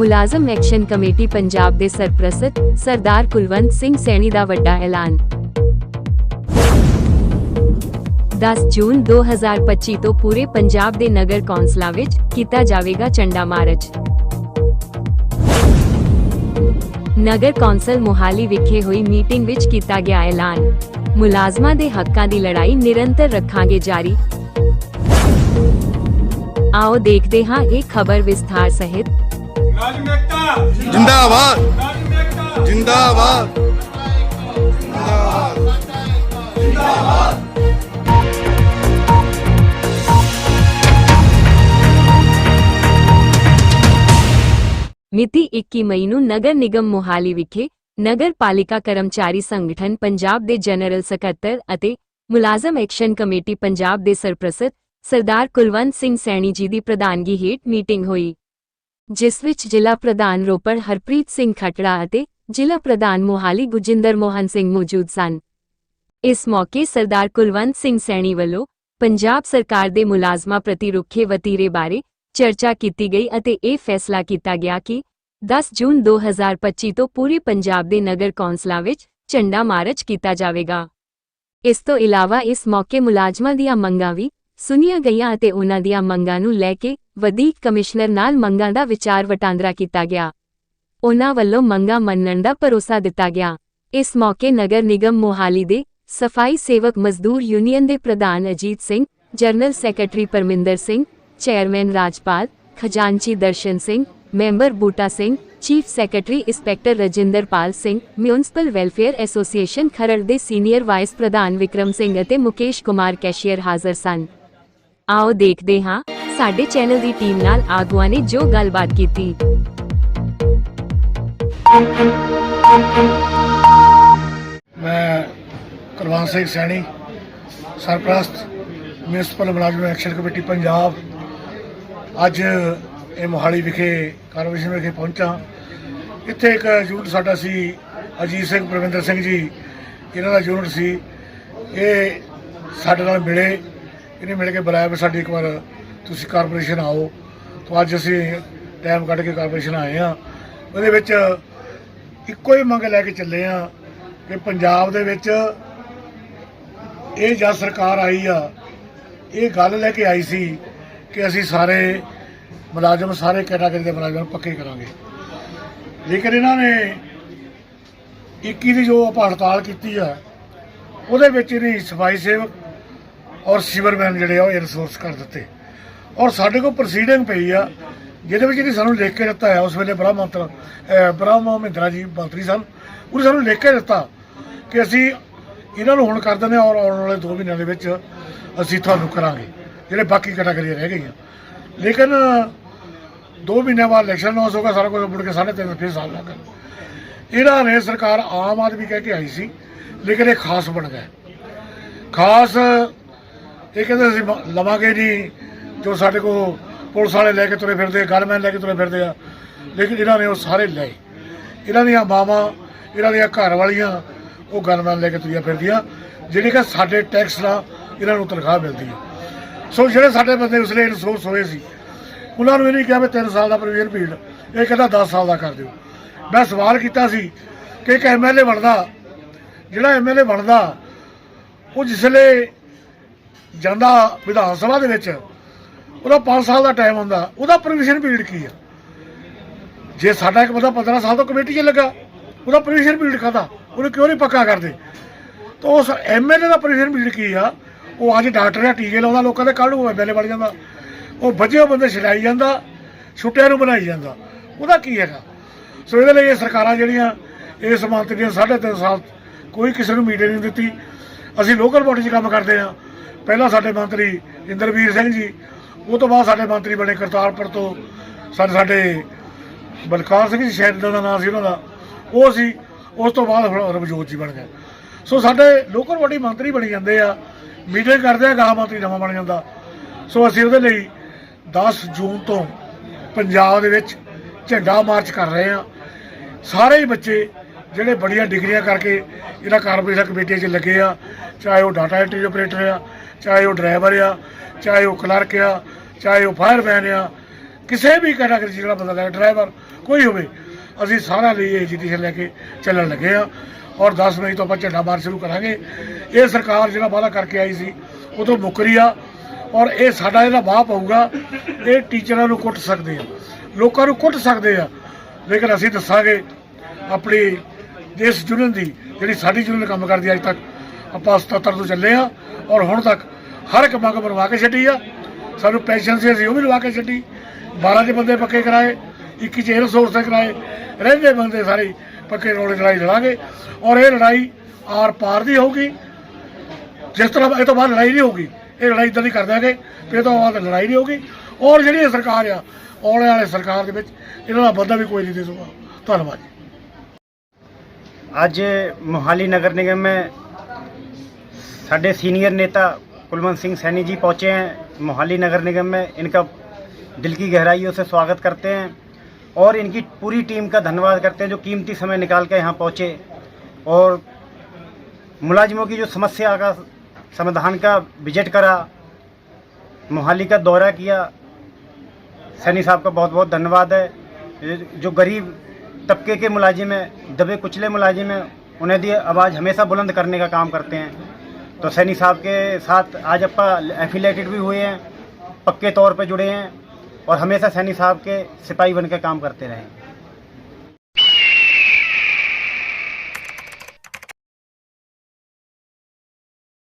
ਮੁਲਾਜ਼ਮ action committee Punjab ਦੇ ਸਰਪ੍ਰਸਤ ਸਰਦਾਰ ਕੁਲਵੰਤ ਸਿੰਘ ਸੈਣੀ ਦਾ ਵੱਡਾ ਐਲਾਨ। 10 ਜੂਨ 2025 ਤੋਂ ਪੂਰੇ ਪੰਜਾਬ ਦੇ ਨਗਰ ਕੌਂਸਲਾਂ ਵਿੱਚ ਕੀਤਾ ਜਾਵੇਗਾ ਝੰਡਾ ਮਾਰਚ। ਨਗਰ ਕੌਂਸਲ ਮੋਹਾਲੀ ਵਿਖੇ ਹੋਈ ਮੀਟਿੰਗ ਵਿੱਚ ਕੀਤਾ ਗਿਆ ਐਲਾਨ। ਮੁਲਾਜ਼ਮਾਂ ਦੇ ਹੱਕਾਂ ਦੀ ਲੜਾਈ ਨਿਰੰਤਰ ਰੱਖਾਂਗੇ ਜਾਰੀ। ਆਓ ਦੇਖਦੇ ਹਾਂ ਇਹ ਖਬਰ ਵਿਸਥਾਰ ਸਹਿਤ ਜਿੰਦਾਬਾਦ। ਮੁਲਾਜ਼ਮ ਏਕਤਾ ਜਿੰਦਾਬਾਦ। ਮਿਤੀ 21 ਮਈ ਨੂੰ ਨਗਰ ਨਿਗਮ ਮੋਹਾਲੀ ਵਿਖੇ ਨਗਰ ਪਾਲਿਕਾ ਕਰਮਚਾਰੀ ਸੰਗਠਨ ਪੰਜਾਬ ਦੇ ਜਨਰਲ ਸਕੱਤਰ ਅਤੇ ਮੁਲਾਜ਼ਮ ਐਕਸ਼ਨ ਕਮੇਟੀ ਪੰਜਾਬ ਦੇ ਸਰਪ੍ਰਸਤ ਸਰਦਾਰ ਕੁਲਵੰਤ ਸਿੰਘ ਸੈਣੀ ਜੀ ਦੀ ਪ੍ਰਧਾਨਗੀ ਹੇਠ ਮੀਟਿੰਗ ਹੋਈ। ਜਿਸ ਵਿੱਚ ਜ਼ਿਲ੍ਹਾ ਪ੍ਰਧਾਨ ਰੋਪੜ ਹਰਪ੍ਰੀਤ ਸਿੰਘ ਖਟੜਾ ਅਤੇ ਜ਼ਿਲ੍ਹਾ ਪ੍ਰਧਾਨ ਮੋਹਾਲੀ ਗੁਜਿੰਦਰ ਮੋਹਨ ਸਿੰਘ ਮੌਜੂਦ ਸਨ। ਇਸ ਮੌਕੇ ਸਰਦਾਰ ਕੁਲਵੰਤ ਸਿੰਘ ਸੈਣੀ ਵੱਲੋਂ ਪੰਜਾਬ ਸਰਕਾਰ ਦੇ ਮੁਲਾਜ਼ਮਾਂ ਪ੍ਰਤੀ ਰੁੱਖੇ ਵਤੀਰੇ ਬਾਰੇ ਚਰਚਾ ਕੀਤੀ ਗਈ ਅਤੇ ਇਹ ਫੈਸਲਾ ਕੀਤਾ ਗਿਆ ਕਿ 10 ਜੂਨ 2025 ਤੋਂ ਪੂਰੇ ਪੰਜਾਬ ਦੇ ਨਗਰ ਕੌਂਸਲਾਂ ਵਿੱਚ ਝੰਡਾ ਮਾਰਚ ਕੀਤਾ ਜਾਵੇਗਾ। ਇਸ ਤੋਂ ਇਲਾਵਾ ਇਸ ਮੌਕੇ ਮੁਲਾਜ਼ਮਾਂ ਦੀਆਂ ਮੰਗਾਂ ਵੀ ਸੁਣੀਆਂ ਗਈਆਂ ਅਤੇ ਉਨ੍ਹਾਂ ਦੀਆਂ ਮੰਗਾਂ ਨੂੰ ਲੈ ਕੇ ਵਧੀਕ ਕਮਿਸ਼ਨਰ ਨਾਲ ਮੰਗਾਂ ਦਾ ਵਿਚਾਰ ਵਟਾਂਦਰਾ ਕੀਤਾ ਗਿਆ। ਉਹਨਾਂ ਵੱਲੋਂ ਮੰਗਾਂ ਮੰਨਣ ਦਾ ਭਰੋਸਾ ਦਿੱਤਾ ਗਿਆ। ਇਸ ਮੌਕੇ ਨਗਰ ਨਿਗਮ ਮੋਹਾਲੀ ਦੇ ਸਫ਼ਾਈ ਸੇਵਕ ਮਜ਼ਦੂਰ ਯੂਨੀਅਨ ਦੇ ਪ੍ਰਧਾਨ Ajit Singh, general secretary Parminder Singh, chairman Rajpal, ਖਜ਼ਾਨਚੀ Darshan Singh, member Buta Singh, chief secretary inspector Rajinderpal Singh municipal welfare association Kharar ਦੇ ਸੀਨੀਅਰ ਵਾਈਸ ਪ੍ਰਧਾਨ ਵਿਕਰਮ ਸਿੰਘ ਅਤੇ ਮੁਕੇਸ਼ ਕੁਮਾਰ ਕੈਸ਼ੀਅਰ ਹਾਜ਼ਰ ਸਨ। ਆਓ ਦੇਖਦੇ ਹਾਂ। ਸਾਡੇ ਚੈਨਲ ਦੀ ਟੀਮ ਨਾਲ ਆਗੂਆਂ ਨੇ ਜੋ ਗੱਲਬਾਤ ਕੀਤੀ। ਮੈਂ ਕੁਲਵੰਤ ਸਿੰਘ ਸੈਣੀ, ਸਰਪ੍ਰਸਤ ਮਿਊਨਿਸਪਲ ਮੁਲਾਜ਼ਮ ਐਕਸ਼ਨ ਕਮੇਟੀ ਪੰਜਾਬ। ਅੱਜ ਇਹ ਮੋਹਾਲੀ ਵਿਖੇ ਕਾਰਪੋਰੇਸ਼ਨ ਵਿਖੇ ਪਹੁੰਚਾ। ਇੱਥੇ ਇੱਕ ਯੂਨਿਟ ਸਾਡਾ ਸੀ ਅਜੀਤ ਸਿੰਘ, ਪ੍ਰਵਿੰਦਰ ਸਿੰਘ ਜੀ। ਇਹਨਾਂ ਦਾ ਯੂਨਿਟ ਸੀ। ਇਹ ਸਾਡੇ ਨਾਲ ਮਿਲੇ। ਇਹਨੇ ਮਿਲ ਕੇ ਬੁਲਾਇਆ ਵੀ ਸਾਡੀ ਇੱਕ ਵਾਰ ਤੁਸੀਂ ਕਾਰਪੋਰੇਸ਼ਨ ਆਓ। ਤਾਂ ਅੱਜ ਅਸੀਂ ਟਾਈਮ ਕੱਢ ਕੇ ਕਾਰਪੋਰੇਸ਼ਨ ਆਏ ਆ ਉਹਦੇ ਵਿੱਚ ਇੱਕੋ ਹੀ ਮੰਗ ਲੈ ਕੇ ਚੱਲੇ ਆ ਕਿ ਪੰਜਾਬ ਦੇ ਵਿੱਚ ਇਹ ਜਦ ਸਰਕਾਰ ਆਈ ਆ, ਇਹ ਗੱਲ ਲੈ ਕੇ ਆਈ ਸੀ ਕਿ ਅਸੀਂ ਸਾਰੇ ਮੁਲਾਜ਼ਮ, ਸਾਰੇ ਕੈਟਾਗਰੀ ਦੇ ਮੁਲਾਜ਼ਮ ਪੱਕੇ ਕਰਾਂਗੇ। ਲੇਕਿਨ ਇਹਨਾਂ ਨੇ 21 ਦੀ ਜੋ ਆਪਾਂ ਹੜਤਾਲ ਕੀਤੀ ਆ, ਉਹਦੇ ਵਿੱਚ ਇਹਨੇ ਸਫ਼ਾਈ ਸੇਵਕ ਔਰ ਸਿਵਰਮੈਨ ਜਿਹੜੇ ਆ, ਉਹ ਇਨਸੋਰਸ ਕਰ ਦਿੱਤੇ। ਔਰ ਸਾਡੇ ਕੋਲ ਪ੍ਰੋਸੀਡਿੰਗ ਪਈ ਆ, ਜਿਹਦੇ ਵਿੱਚ ਇਹਨੇ ਸਾਨੂੰ ਲਿਖ ਕੇ ਦਿੱਤਾ ਹੈ, ਉਸ ਵੇਲੇ ਬ੍ਰਹਮ ਮੰਤਰ ਬ੍ਰਹਮ ਮਹਿੰਦਰਾ ਜੀ ਮੰਤਰੀ ਸਨ, ਉਹਨੇ ਸਾਨੂੰ ਲਿਖ ਕੇ ਦਿੱਤਾ ਕਿ ਅਸੀਂ ਇਹਨਾਂ ਨੂੰ ਹੁਣ ਕਰ ਦਿੰਦੇ ਹਾਂ ਔਰ ਆਉਣ ਵਾਲੇ 2 ਮਹੀਨਿਆਂ ਦੇ ਵਿੱਚ ਅਸੀਂ ਤੁਹਾਨੂੰ ਕਰਾਂਗੇ, ਜਿਹੜੇ ਬਾਕੀ ਕੈਟਾਗਰੀਆਂ ਰਹਿ ਗਈਆਂ। ਲੇਕਿਨ 2 ਮਹੀਨਿਆਂ ਬਾਅਦ ਇਲੈਕਸ਼ਨ ਅਨਾਉਂਸ ਹੋਗਾ ਸਾਰਾ ਕੁਝ ਮੁੜ ਕੇ 3.5 ਫੇਰ ਸਾਲ ਲੱਗ ਗਏ। ਇਹਨਾਂ ਨੇ ਸਰਕਾਰ ਆਮ ਆਦਮੀ ਕਹਿ ਕੇ ਆਈ ਸੀ, ਲੇਕਿਨ ਇਹ ਖਾਸ ਬਣ ਗਿਆ ਖਾਸ ਇਹ ਕਹਿੰਦੇ ਅਸੀਂ ਲਵਾਂਗੇ ਨਹੀਂ ਜੋ ਸਾਡੇ ਕੋਲ ਪੁਲਿਸ ਵਾਲੇ ਲੈ ਕੇ ਤੁਰੇ ਫਿਰਦੇ ਗਨਮੈਨ ਲੈ ਕੇ ਤੁਰੇ ਫਿਰਦੇ ਆ, ਲੇਕਿਨ ਇਹਨਾਂ ਨੇ ਉਹ ਸਾਰੇ ਲਏ। ਇਹਨਾਂ ਦੀਆਂ ਮਾਵਾਂ, ਇਹਨਾਂ ਦੀਆਂ ਘਰ ਵਾਲੀਆਂ, ਉਹ ਗਨਮੈਨ ਲੈ ਕੇ ਤੁਰੀਆਂ ਫਿਰਦੀਆਂ, ਜਿਹੜੀ ਕਿ ਸਾਡੇ ਟੈਕਸ ਨਾਲ ਇਹਨਾਂ ਨੂੰ ਤਨਖਾਹ ਮਿਲਦੀ ਹੈ ਸੋ ਜਿਹੜੇ ਸਾਡੇ ਬੰਦੇ ਉਸਲੇ ਇਨਸੋਰਸ ਹੋਏ ਸੀ, ਉਹਨਾਂ ਨੂੰ ਇਹ ਨਹੀਂ ਕਿਹਾ ਵੀ 3 ਸਾਲ ਦਾ ਪ੍ਰੋਵੀਜ਼ਨ ਪੀਰੀਅਡ ਇਹ ਕਹਿੰਦਾ 10 ਸਾਲ ਦਾ ਕਰ ਦਿਓ। ਮੈਂ ਸਵਾਲ ਕੀਤਾ ਸੀ ਕਿ ਇੱਕ ਐਮਐਲਏ ਬਣਦਾ, ਜਿਹੜਾ ਐਮਐਲਏ ਬਣਦਾ, ਉਹ ਜਿਸਲੇ ਜਾਂਦਾ ਵਿਧਾਨ ਸਭਾ ਦੇ ਵਿੱਚ ਉਹਦਾ 5 ਸਾਲ ਦਾ ਟਾਈਮ ਹੁੰਦਾ। ਉਹਦਾ ਪ੍ਰੋਵੀਜ਼ਨ ਪੀਰੀਅਡ ਕੀ ਆ? ਜੇ ਸਾਡਾ ਇੱਕ ਬੰਦਾ 15 ਸਾਲ ਤੋਂ ਕਮੇਟੀ 'ਚ ਲੱਗਾ, ਉਹਦਾ ਪ੍ਰੋਵੀਜ਼ਨ ਪੀਰੀਅਡ ਕਾਹਦਾ? ਉਹਨੂੰ ਕਿਉਂ ਨਹੀਂ ਪੱਕਾ ਕਰਦੇ? ਤਾਂ ਉਸ ਐਮਐਲਏ ਦਾ ਪ੍ਰੋਵੀਜ਼ਨ ਪੀਰੀਅਡ ਕੀ ਆ? ਉਹ ਅੱਜ ਡਾਕਟਰ ਆ ਟੀਕੇ ਲਾਉਂਦਾ, ਲੋਕਾਂ ਦੇ ਕੱਲ੍ਹ ਨੂੰ ਐਮਐਲਏ ਬਣ ਜਾਂਦਾ। ਉਹ ਵੱਜੇ ਬੰਦੇ ਛਡਾਈ ਜਾਂਦਾ, ਛੁੱਟਿਆਂ ਨੂੰ ਬਣਾਈ ਜਾਂਦਾ। ਉਹਦਾ ਕੀ ਹੈਗਾ? ਸੋ ਇਹਦੇ ਲਈ ਇਹ ਸਰਕਾਰਾਂ ਜਿਹੜੀਆਂ ਇਸ ਮੰਤਰੀ ਦੀਆਂ ਸਾਢੇ ਤਿੰਨ ਸਾਲ ਕੋਈ ਕਿਸੇ ਨੂੰ ਮੀਟਿੰਗ ਨਹੀਂ ਦਿੱਤੀ। ਅਸੀਂ ਲੋਕਲ ਬਾਡੀ 'ਚ ਕੰਮ ਕਰਦੇ ਆ ਪਹਿਲਾਂ ਸਾਡੇ ਮੰਤਰੀ ਇੰਦਰਵੀਰ ਸਿੰਘ ਜੀ ਉਹ ਤੋਂ ਬਾਅਦ ਸਾਡੇ ਮੰਤਰੀ ਬਣੇ ਕਰਤਾਰਪੁਰ ਤੋਂ ਸਾਡੇ ਸਾਡੇ ਬਲਕਾਰ ਸਿੰਘ ਜੀ ਸ਼ਾਇਦ ਦਾ ਨਾਮ ਸੀ ਉਹਨਾਂ ਦਾ। ਉਹ ਸੀ, ਉਸ ਤੋਂ ਬਾਅਦ ਹੁਣ ਰਵਜੋਤ ਜੀ ਬਣ ਗਏ। ਸੋ ਸਾਡੇ ਲੋਕਲ ਬਾਡੀ ਮੰਤਰੀ ਬਣੀ ਜਾਂਦੇ ਆ ਮੀਟਿੰਗ ਕਰਦੇ ਆ, ਗਾਹ ਮੰਤਰੀ ਨਵਾਂ ਬਣ ਜਾਂਦਾ। ਸੋ ਅਸੀਂ ਉਹਦੇ ਲਈ 10 ਜੂਨ ਤੋਂ ਪੰਜਾਬ ਦੇ ਵਿੱਚ ਝੰਡਾ ਮਾਰਚ ਕਰ ਰਹੇ ਆ। ਸਾਰੇ ਹੀ ਬੱਚੇ ਜਿਹੜੇ ਬੜੀਆਂ ਡਿਗਰੀਆਂ ਕਰਕੇ ਇਹਨਾਂ ਕਾਰਪੋਰੇਸ਼ਨ ਕਮੇਟੀਆਂ 'ਚ ਲੱਗੇ ਆ, ਚਾਹੇ ਉਹ ਡਾਟਾ ਐਂਟਰੀ ਆਪਰੇਟਰ ਆ ਚਾਹੇ ਉਹ ਡਰਾਈਵਰ ਆ, ਚਾਹੇ ਉਹ ਕਲਰਕ ਆ, ਚਾਹੇ ਉਹ ਫਾਇਰਮੈਨ ਆ, ਕਿਸੇ ਵੀ ਕੈਟਾਗਰੀ 'ਚ ਜਿਹੜਾ ਬੰਦਾ ਲੈ ਡਰਾਈਵਰ, ਕੋਈ ਹੋਵੇ, ਅਸੀਂ ਸਾਰਾ ਲਈ ਇਹ ਐਜੀਟੇਸ਼ਨ ਲੈ ਕੇ ਚੱਲਣ ਲੱਗੇ ਆ ਔਰ 10 ਮਈ ਤੋਂ ਆਪਾਂ ਝੰਡਾ ਮਾਰ ਸ਼ੁਰੂ ਕਰਾਂਗੇ। ਇਹ ਸਰਕਾਰ ਜਿਹੜਾ ਵਾਅਦਾ ਕਰਕੇ ਆਈ ਸੀ ਉਹ ਤੋਂ ਮੁੱਕਰੀ ਆ ਔਰ ਇਹ ਸਾਡਾ ਇਹਦਾ ਵਾਹ ਪਊਗਾ, ਇਹ ਟੀਚਰਾਂ ਨੂੰ ਕੁੱਟ ਸਕਦੇ ਆ, ਲੋਕਾਂ ਨੂੰ ਕੁੱਟ ਸਕਦੇ ਆ। ਲੇਕਿਨ ਅਸੀਂ ਦੱਸਾਂਗੇ, ਆਪਣੀ ਇਸ ਯੂਨੀਅਨ ਦੀ ਜਿਹੜੀ ਸਾਡੀ ਯੂਨੀਅਨ ਕੰਮ ਕਰਦੀ ਅੱਜ ਤੱਕ ਆਪਾਂ 77 ਤੋਂ ਚੱਲੇ ਆ ਔਰ ਹੁਣ ਤੱਕ ਹਰ ਇੱਕ ਮੰਗ ਬਣਵਾ ਕੇ ਛੱਡੀ ਆ। ਸਾਨੂੰ ਪੈਨਸ਼ਨ ਸੀ, ਅਸੀਂ ਉਹ ਵੀ ਲਵਾ ਕੇ ਛੱਡੀ। 12 ਦੇ ਬੰਦੇ ਪੱਕੇ ਕਰਾਏ 21 ਚ 에ਅਰ ਸੋਰਸ ਤੇ ਕਰਾਏ, ਰਹਿੰਦੇ ਬੰਦੇ ਸਾਰੇ ਪੱਕੇ ਰੋਲੇ ਲੜਾਈ ਲੜਾਂਗੇ। ਔਰ ਇਹ ਲੜਾਈ ਆਰ ਪਾਰ ਦੀ ਹੋਊਗੀ। ਜਿਸ ਤਰ੍ਹਾਂ ਇਹ ਤੋਂ ਬਾਅਦ ਲੜਾਈ ਨਹੀਂ ਹੋਊਗੀ, ਇਹ ਲੜਾਈ ਇਦਾਂ ਦੀ ਕਰ ਦਿਆਂਗੇ ਇਹ ਤੋਂ ਬਾਅਦ ਲੜਾਈ ਨਹੀਂ ਹੋਊਗੀ। ਔਰ ਜਿਹੜੀ ਇਹ ਸਰਕਾਰ ਆ, ਆਉਣ ਵਾਲੇ ਸਰਕਾਰ ਦੇ ਵਿੱਚ ਇਹਨਾਂ ਦਾ ਬੰਦਾ ਵੀ ਕੋਈ ਨਹੀਂ ਦੇ ਸਕੂਗਾ ਧੰਨਵਾਦ ਜੀ। ਅੱਜ ਮੋਹਾਲੀ ਨਗਰ ਨਿਗਮ में साढ़े सीनियर नेता कुलवंत सिंह सैनी जी पहुँचे हैं मोहाली नगर निगम में। इनका दिल की गहराइयों से स्वागत करते हैं और इनकी पूरी टीम का धन्यवाद करते हैं जो कीमती समय निकाल कर यहाँ पहुँचे। और मुलाजिमों की जो समस्या का समाधान का विज़िट करा, मोहाली का दौरा किया, सैनी साहब का बहुत बहुत धन्यवाद है। जो गरीब तबके के मुलाजिम हैं, दबे कुचले मुलाजिम हैं, उन्हें दिए आवाज़ हमेशा बुलंद करने का काम करते हैं। तो सैनी साहब के साथ आज अपा एफिलेटेड भी हुए हैं पक्के तौर पे जुड़े हैं और हमेशा सैनी साहब के सिपाही बन के काम करते रहे